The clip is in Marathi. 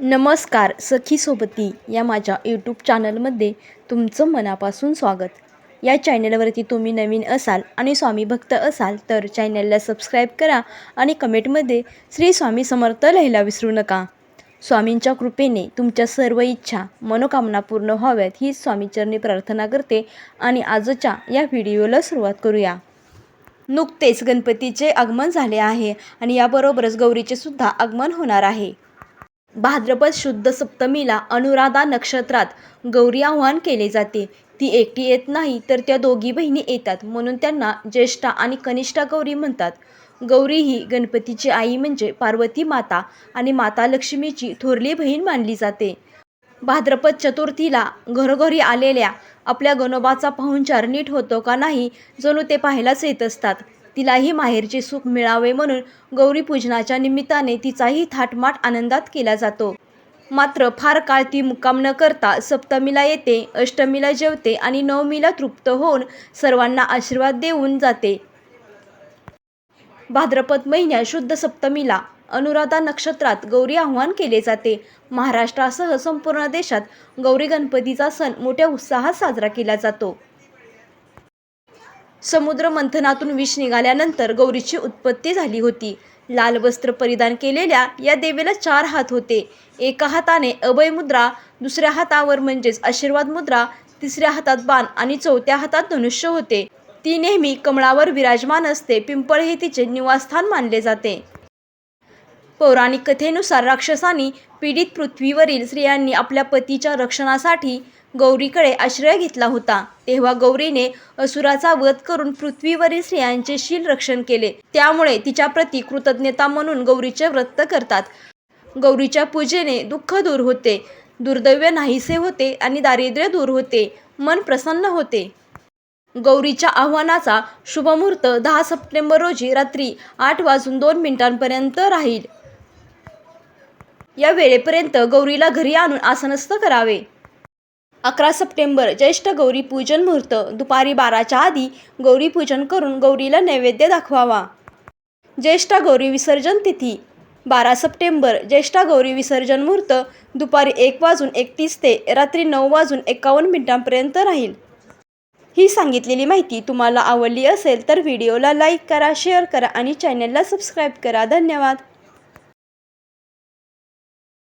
नमस्कार सखी सोबती या माझ्या यूट्यूब चॅनलमध्ये तुमचं मनापासून स्वागत. या चॅनलवरती तुम्ही नवीन असाल आणि स्वामी भक्त असाल तर चॅनलला सबस्क्राईब करा आणि कमेंटमध्ये श्री स्वामी समर्थ लिहायला विसरू नका. स्वामींच्या कृपेने तुमच्या सर्व इच्छा मनोकामना पूर्ण व्हाव्यात ही स्वामीचरणी प्रार्थना करते आणि आजच्या या व्हिडिओला सुरुवात करूया. नुकतेच गणपतीचे आगमन झाले आहे आणि याबरोबरच गौरीचे सुद्धा आगमन होणार आहे. भाद्रपद शुद्ध सप्तमीला अनुराधा नक्षत्रात गौरी आव्हान केले जाते. ती एकटी येत नाही तर त्या दोघी बहिणी येतात म्हणून त्यांना ज्येष्ठा आणि कनिष्ठा गौरी म्हणतात. गौरी ही गणपतीची आई म्हणजे पार्वती माता आणि माता लक्ष्मीची थोरली बहीण मानली जाते. भाद्रपद चतुर्थीला घरोघरी आलेल्या आपल्या गणोबाचा पाहुणचार नीट होतो का नाही जणू ते पाहायलाच येत असतात. तिलाही माहेरचे सुख मिळावे म्हणून गौरीपूजनाच्या निमित्ताने तिचाही थाटमाट आनंदात केला जातो. मात्र फार काळ ती मुक्काम न करता सप्तमीला येते अष्टमीला जेवते आणि नवमीला तृप्त होऊन सर्वांना आशीर्वाद देऊन जाते. भाद्रपद महिन्यात शुद्ध सप्तमीला अनुराधा नक्षत्रात गौरी आव्हान केले जाते. महाराष्ट्रासह संपूर्ण देशात गौरी गणपतीचा सण मोठ्या उत्साहात साजरा केला जातो. समुद्र मंथनातून विष निघाल्यानंतर गौरीची उत्पत्ती झाली होती. लाल वस्त्र परिधान केलेल्या या देवीला चार हात होते. एका हाताने अभय मुद्रा दुसऱ्या हातावर म्हणजेच आशीर्वाद मुद्रा तिसऱ्या हातात बाण आणि चौथ्या हातात धनुष्य होते. ती नेहमी कमळावर विराजमान असते. पिंपळ हे तिचे निवासस्थान मानले जाते. पौराणिक कथेनुसार राक्षसांनी पीडित पृथ्वीवरील स्त्रियांनी आपल्या पतीच्या रक्षणासाठी गौरीकडे आश्रय घेतला होता. तेव्हा गौरीने असुराचा वध करून पृथ्वीवरील स्त्रियांचे शील रक्षण केले. त्यामुळे तिच्या प्रती कृतज्ञता म्हणून गौरीचे व्रत करतात. गौरीच्या पूजेने दुःख दूर होते. दुर्दैव्य नाहीसे होते आणि दारिद्र्य दूर होते. मन प्रसन्न होते. गौरीच्या आव्हानाचा शुभमुहूर्त दहा सप्टेंबर रोजी रात्री आठ वाजून दोन मिनिटांपर्यंत राहील. या वेळेपर्यंत गौरीला घरी आणून आसनस्थ करावे. अकरा सप्टेंबर ज्येष्ठ गौरी पूजन मुहूर्त दुपारी बाराच्या आधी गौरी पूजन करून गौरीला नैवेद्य दाखवावा. ज्येष्ठ गौरी विसर्जन तिथी बारा सप्टेंबर ज्येष्ठ गौरी विसर्जन मुहूर्त दुपारी एक वाजून एकतीस ते रात्री नऊ वाजून एकावन्न मिनिटांपर्यंत राहील. ही सांगितलेली माहिती तुम्हाला आवडली असेल तर व्हिडिओला लाईक करा शेअर करा आणि चॅनलला सबस्क्राईब करा. धन्यवाद.